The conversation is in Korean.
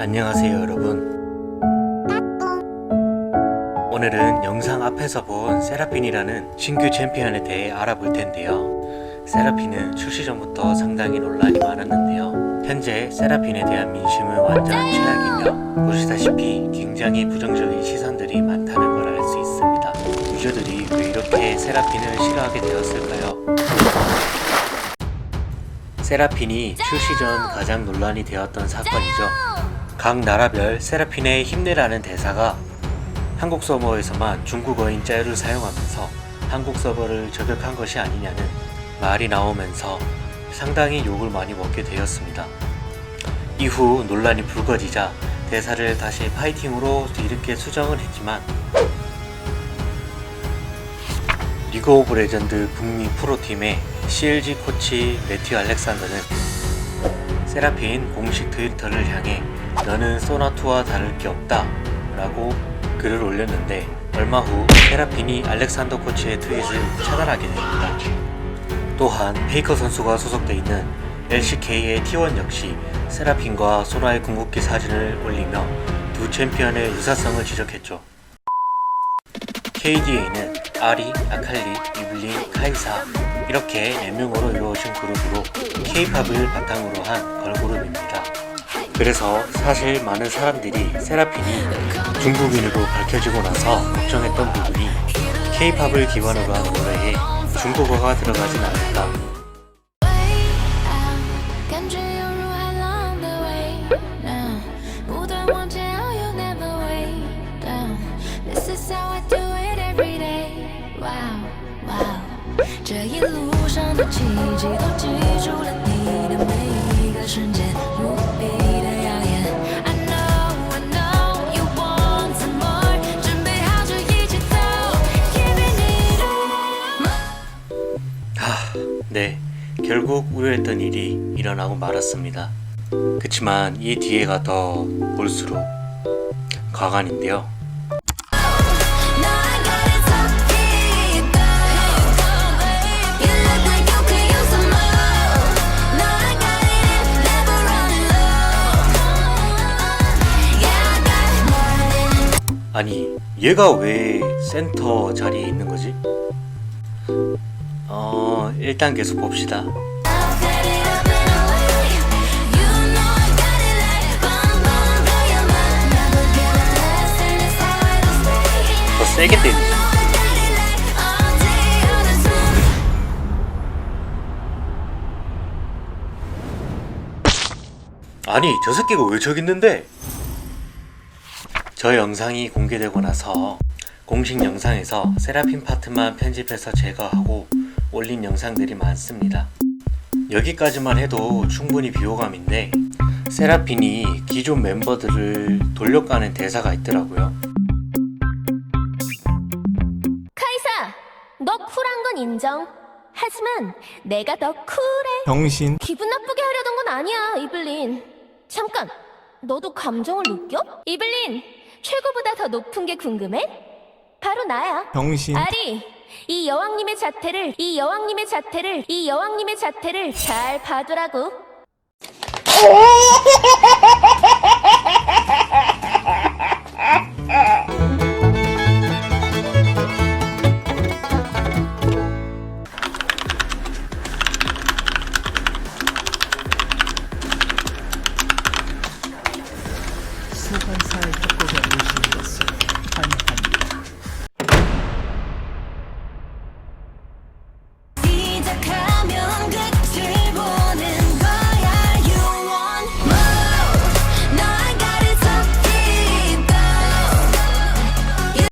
안녕하세요 여러분 오늘은 영상 앞에서 본 세라핀이라는 신규 챔피언에 대해 알아볼 텐데요 세라핀은 출시 전부터 상당히 논란이 많았는데요. 현재 세라핀에 대한 민심은 완전 최악이며 보시다시피 굉장히 부정적인 시선들이 많다는 유저들이 왜 이렇게 세라핀을 싫어하게 되었을까요? 세라핀이 출시 전 가장 논란이 되었던 사건이죠. 각 나라별 세라핀의 힘내라는 대사가 한국 서버에서만 중국어인 자유를 사용하면서 한국 서버를 저격한 것이 아니냐는 말이 나오면서 상당히 욕을 많이 먹게 되었습니다. 이후 논란이 불거지자 대사를 다시 파이팅으로 뒤늦게 수정을 했지만 리그 오브 레전드 북미 프로팀의 CLG 코치 매튜 알렉산더는 세라핀 공식 트위터를 향해 너는 소나투와 다를 게 없다 라고 글을 올렸는데 얼마 후 세라핀이 알렉산더 코치의 트윗을 차단하게 됩니다. 또한 페이커 선수가 소속돼 있는 LCK의 T1 역시 세라핀과 소나의 궁극기 사진을 올리며 두 챔피언의 유사성을 지적했죠. KDA는 아리, 아칼리, 이블린, 카이사 이렇게 4명으로 이루어진 그룹으로 K-팝을 바탕으로 한 걸그룹입니다. 그래서 사실 많은 사람들이 세라핀이 중국인으로 밝혀지고 나서 걱정했던 부분이 K-팝을 기반으로 한 노래에 중국어가 들어가진 않을까 day。Wow wow，这一路上的奇迹都记住了你的每一个瞬间，无比的耀眼。I know I know you want some more，准备好就一起走，Keeping it up。 하, 네. 결국 우려했던 일이 일어나고 말았습니다. 그치만 이 뒤에가 더 볼수록 과간인데요. 아니, 얘가 왜 센터 자리에 있는 거지? 어, 일단 계속 봅시다. 더 세게 때리지. 아니, 저 새끼가 왜 저기 있는데? 저 영상이 공개되고 나서 공식 영상에서 세라핀 파트만 편집해서 제거하고 올린 영상들이 많습니다. 여기까지만 해도 충분히 비호감인데 세라핀이 기존 멤버들을 돌려가는 대사가 있더라고요. 카이사, 너 쿨한 건 인정. 하지만 내가 더 쿨해. 병신 기분 나쁘게 하려던 건 아니야, 이블린. 잠깐, 너도 감정을 느껴? 이블린, 최고보다 더 높은 게 궁금해? 바로 나야. 병신 아리, 이 여왕님의 자태를, 이 여왕님의 자태를, 이 여왕님의 자태를 잘 봐두라고.